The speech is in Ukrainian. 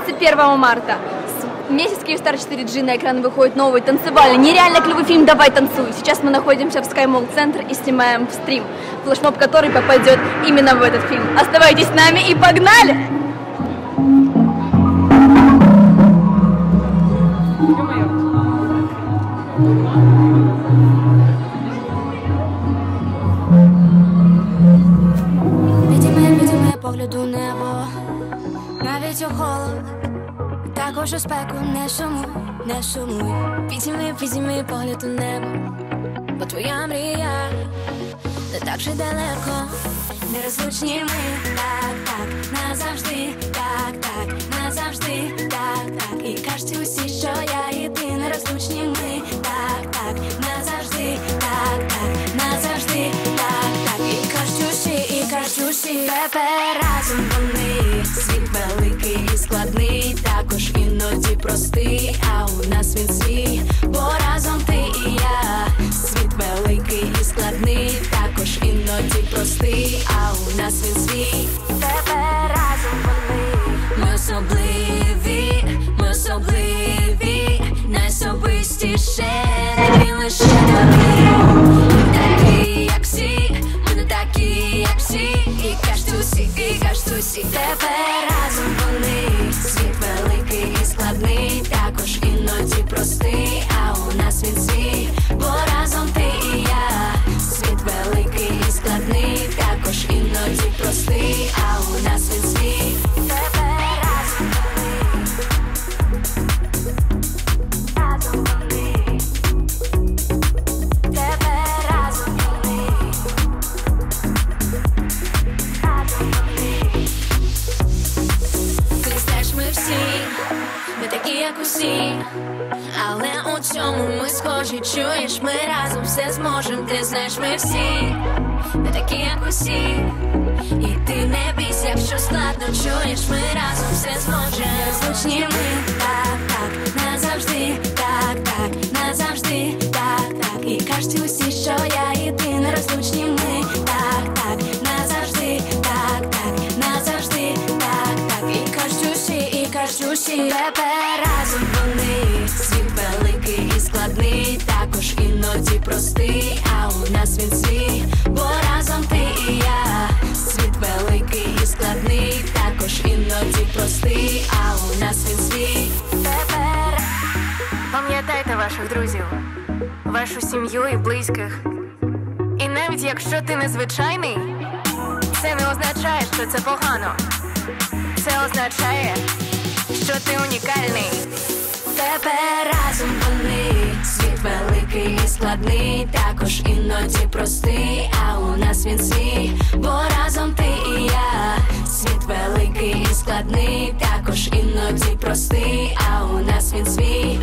21 марта. С- Месяц Киевстар 4G на экран выходит новый танцевальный, нереально клевый фильм «Давай танцуй». Сейчас мы находимся в Sky Mall Центр и снимаем стрим, флешмоб который попадет именно в этот фильм. Оставайтесь с нами и погнали! Також у спеку не сумуй, не сумуй. Підійми, підійми погляд у небо, бо твоя мрія не так же далеко, нерозлучні ми, так, так, назавжди, так, так, назавжди, так, так. І кажуть усі, що я і ти нерозлучні ми, так, так, назавжди, так, так, назавжди, так, так. І кажуть усі, і кажуть усі, тепер разом вони. Світ великий і складний, також іноді простий, а у нас він свій, бо разом ти і я, світ великий і складний, також іноді простий, а у нас він свій, тепер разом вони, ми особливі, ми особливі, найособистіше, не лише дари, ми такі, як усі, але у цьому ми схожі, чуєш, ми разом все зможем. Ти знаєш, ми всі, ми такі, як усі, і ти не бійся, якщо складно. Чуєш, ми разом все зможем. Звучні ми. Так, так, назавжди, так, так, назавжди, так, так. І кажуть усі, що я і ти нерозлучні ми, тепер разом вони, світ великий і складний, також іноді простий, а у нас він свій, бо разом ти і я, світ великий і складний, також іноді простий, а у нас він свій, тепер. Пам'ятайте ваших друзів, вашу сім'ю і близьких. І навіть якщо ти незвичайний, це не означає, що це погано. Це означає, що ти унікальний. Тепер разом вони світ великий і складний, також іноді простий, а у нас він свій, бо разом ти і я, світ великий і складний, також іноді простий, а у нас він свій.